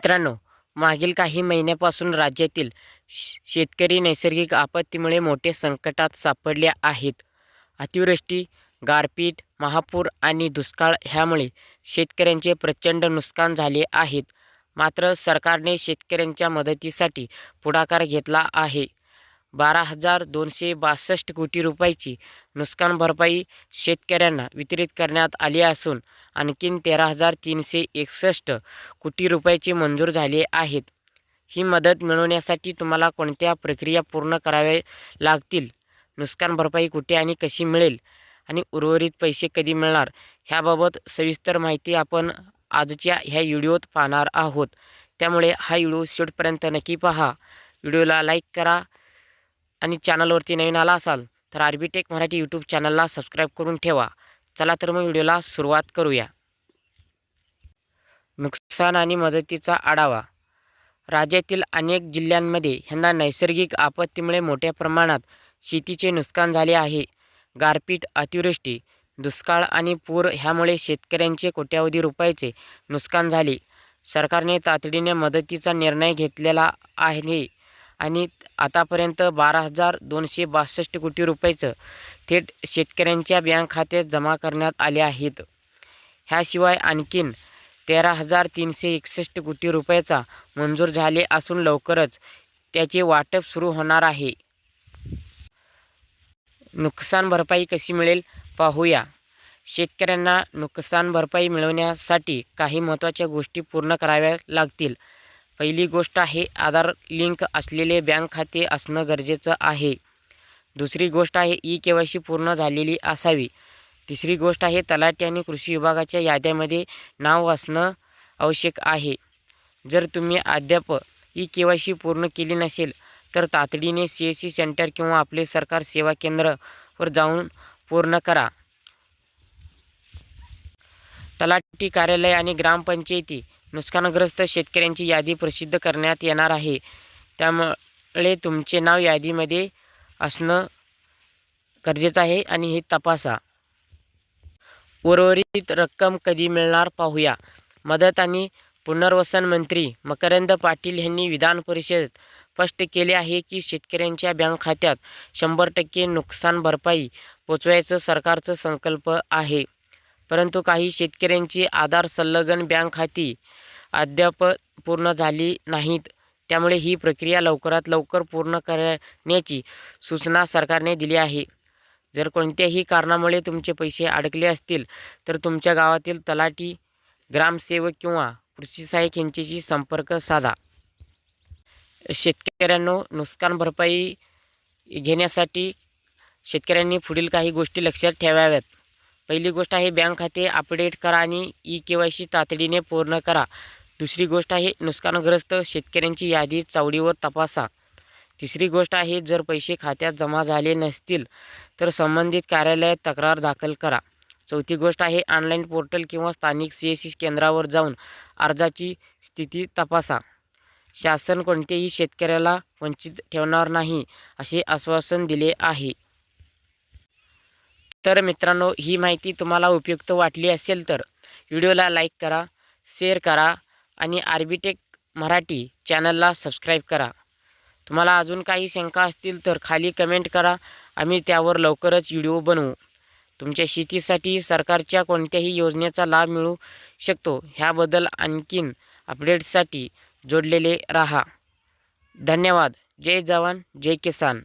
मित्रांनो मागील काही महिन्यापासून राज्यातील श- शेतकरी नैसर्गिक आपत्तीमुळे मोठे संकटात सापडले आहेत. अतिवृष्टी गारपीट महापूर आणि दुष्काळ ह्यामुळे शेतकऱ्यांचे प्रचंड नुकसान झाले आहेत. मात्र सरकारने शेतकऱ्यांच्या मदतीसाठी पुढाकार घेतला आहे. बारा हजार दोनशे बासष्ट कोटी रुपयाची नुकसान भरपाई शेतकऱ्यांना वितरित करण्यात आली असून आणखीन तेरा हजार तीनशे एकसष्ट कोटी रुपयाची मंजूर झाले आहेत. ही मदत मिळवण्यासाठी तुम्हाला कोणत्या प्रक्रिया पूर्ण कराव्या लागतील? नुकसान भरपाई कुठे आणि कशी मिळेल? आणि उर्वरित पैसे कधी मिळणार? ह्याबाबत सविस्तर माहिती आपण आजच्या ह्या व्हिडिओत पाहणार आहोत. त्यामुळे हा व्हिडिओ शेवटपर्यंत नक्की पहा. व्हिडिओला लाईक करा आणि चॅनलवरती नवीन आला असाल तर आर टेक मराठी यूट्यूब चॅनलला सबस्क्राईब करून ठेवा. चला तर मग व्हिडिओला सुरुवात करूया. नुकसान आणि मदतीचा आढावा. राज्यातील अनेक जिल्ह्यांमध्ये ह्यांना नैसर्गिक आपत्तीमुळे मोठ्या प्रमाणात शेतीचे नुकसान झाले आहे. गारपीट अतिवृष्टी दुष्काळ आणि पूर ह्यामुळे शेतकऱ्यांचे कोट्यावधी रुपयाचे नुकसान झाले. सरकारने तातडीने मदतीचा निर्णय घेतलेला आहे. आणि आतापर्यंत बारा हजार दोनशे बासष्ट कोटी रुपयाचं थेट शेतकऱ्यांच्या बँक खात्यात जमा करण्यात आले आहेत. ह्याशिवाय आणखीन तेरा हजार तीनशे एकसष्ट कोटी रुपयाचा मंजूर झाले असून लवकरच त्याचे वाटप सुरू होणार आहे. नुकसान भरपाई कशी मिळेल पाहूया. शेतकऱ्यांना नुकसान भरपाई मिळवण्यासाठी काही महत्त्वाच्या गोष्टी पूर्ण कराव्या लागतील. पहिली गोष्ट आहे आधार लिंक असलेले बँक खाते असणं गरजेचं आहे. दुसरी गोष्ट आहे ई के वाय सी पूर्ण झालेली असावी. तिसरी गोष्ट आहे तलाठी आणि कृषी विभागाच्या याद्यामध्ये नाव असणं आवश्यक आहे. जर तुम्ही अद्याप ई के वाय सी पूर्ण केली नसेल तर तातडीने सी एस सी सेंटर किंवा आपले सरकार सेवा केंद्रवर जाऊन पूर्ण करा. तलाठी कार्यालय आणि ग्रामपंचायती नुकसानग्रस्त शेतकऱ्यांची यादी प्रसिद्ध करण्यात येणार आहे. त्यामुळे तुमचे नाव यादीमध्ये असणं गरजेचं आहे आणि हे तपासा. उर्वरित रक्कम कधी मिळणार पाहूया. मदत आणि पुनर्वसन मंत्री मकरंद पाटील यांनी विधान परिषदेत स्पष्ट केले आहे की शेतकऱ्यांच्या बँक खात्यात शंभर टक्के नुकसान भरपाई पोचवायचं सरकारचं संकल्प आहे. परंतु काही शेतकऱ्यांची आधार संलग्न बँक खाती अद्याप पूर्ण झाली नाहीत. त्यामुळे ही प्रक्रिया लवकरात लवकर पूर्ण करण्याची सूचना सरकारने दिली आहे. जर कोणत्याही कारणामुळे तुमचे पैसे अडकले असतील तर तुमच्या गावातील तलाठी ग्रामसेवक किंवा कृषी सहाय्यक यांच्याशी संपर्क साधा. शेतकऱ्यांनो नुकसान भरपाई घेण्यासाठी शेतकऱ्यांनी पुढील काही गोष्टी लक्षात ठेवाव्यात. पहिली गोष्ट आहे बँक खाते अपडेट करा आणि ई के वाय सी तातडीने पूर्ण करा. दुसरी गोष्ट आहे नुकसानग्रस्त शेतकऱ्यांची यादी चावडीवर तपासा. तिसरी गोष्ट आहे जर पैसे खात्यात जमा झाले नसतील तर संबंधित कार्यालयात तक्रार दाखल करा. चौथी गोष्ट आहे ऑनलाईन पोर्टल किंवा स्थानिक सी एस सी केंद्रावर जाऊन अर्जाची स्थिती तपासा. शासन कोणतेही शेतकऱ्याला वंचित ठेवणार नाही असे आश्वासन दिले आहे. तर मित्रांनो ही माहिती तुम्हाला उपयुक्त वाटली असेल तर व्हिडिओला लाईक करा शेअर करा आणि आर्बिटेक मराठी चॅनलला सबस्क्राईब करा. तुम्हाला अजून काही शंका असतील तर खाली कमेंट करा आम्ही त्यावर लवकरच व्हिडिओ बनवू. तुमच्या शेतीसाठी सरकारच्या कोणत्याही योजनेचा लाभ मिळू शकतो ह्याबद्दल आणखीन अपडेट्ससाठी जोडलेले राहा. धन्यवाद. जय जवान जय किसान.